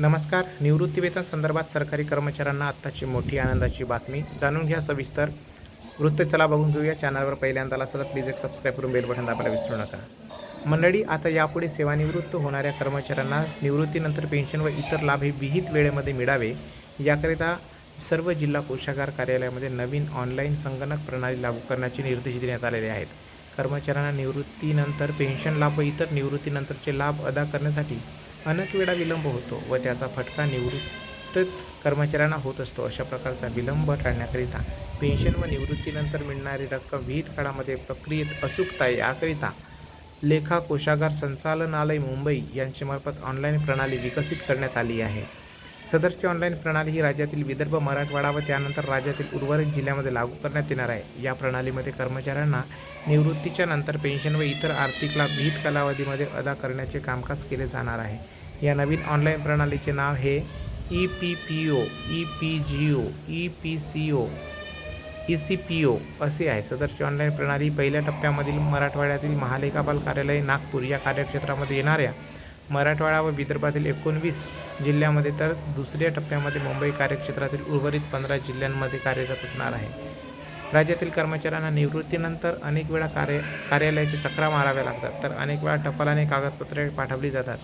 नमस्कार. निवृत्तीवेतन संदर्भात सरकारी कर्मचाऱ्यांना आत्ताची मोठी आनंदाची बातमी. जाणून घ्या सविस्तर. वृत्त चला बघून घेऊया. चॅनलवर पहिल्यांदा आला तर प्लीज एक सबस्क्राईब करून बेल बटन दाबायला विसरू नका. मंडळी आता यापुढे सेवानिवृत्त होणाऱ्या कर्मचाऱ्यांना निवृत्तीनंतर पेन्शन व इतर लाभ हे विहित वेळेमध्ये मिळावे. याकरिता सर्व जिल्हा कोषागार कार्यालयामध्ये नवीन ऑनलाईन संगणक प्रणाली लागू करण्याचे निर्देश देण्यात आलेले आहेत. कर्मचाऱ्यांना निवृत्तीनंतर पेन्शन लाभ व इतर निवृत्तीनंतरचे लाभ अदा करण्यासाठी अनेक वेळा विलंब होतो व त्याचा फटका निवृत्त कर्मचाऱ्यांना होत असतो. अशा प्रकारचा विलंब टाळण्याकरिता पेन्शन व निवृत्तीनंतर मिळणारी रक्कम विहित काळामध्ये प्रक्रियेत अचूकता याकरिता लेखा कोषागार संचालनालय मुंबई यांच्यामार्फत ऑनलाईन प्रणाली विकसित करण्यात आली आहे. सदरची ऑनलाईन प्रणाली ही राज्यातील विदर्भ मराठवाडा व त्यानंतर राज्यातील उर्वरित जिल्ह्यामध्ये लागू करण्यात येणार आहे. या प्रणालीमध्ये कर्मचाऱ्यांना निवृत्तीच्या नंतर पेन्शन व इतर आर्थिक लाभ विहित कालावधीमध्ये अदा करण्याचे कामकाज केले जाणार आहे. या नवीन ऑनलाईन प्रणालीचे नाव हे E P P O E P G O E P C O E C P O असे आहे. सदरची ऑनलाईन प्रणाली पहिल्या टप्प्यामधील मराठवाड्यातील महालेखापाल कार्यालय नागपूर या कार्यक्षेत्रामध्ये येणाऱ्या मराठवाडा व विदर्भातील एकोणवीस जिल्ह्यामध्ये तर दुसऱ्या टप्प्यामध्ये मुंबई कार्यक्षेत्रातील उर्वरित पंधरा जिल्ह्यांमध्ये कार्यरत असणार आहे. राज्यातील कर्मचाऱ्यांना निवृत्तीनंतर अनेक वेळा कार्य कार्यालयाचे चक्रा माराव्या लागतात तर अनेक वेळा टपालाने कागदपत्रे पाठवली जातात.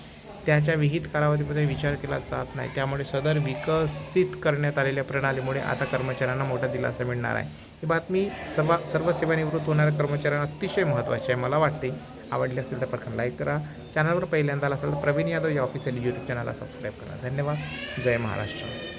त्याच्या विहित कालावधीमध्ये विचार केला जात नाही. त्यामुळे सदर विकसित करण्यात आलेल्या प्रणालीमुळे आता कर्मचाऱ्यांना मोठा दिलासा मिळणार आहे. ही बातमी सर्व सर्व सेवानिवृत्त होणाऱ्या कर्मचाऱ्यांना अतिशय महत्त्वाची आहे मला वाटते. आवडली असेल तर प्रकार लाईक करा. चॅनलवर पहिल्यांदा असेल तर प्रवीण यादव या ऑफिशियल यूट्यूब चॅनलला सबस्क्राईब करा. धन्यवाद. जय महाराष्ट्र.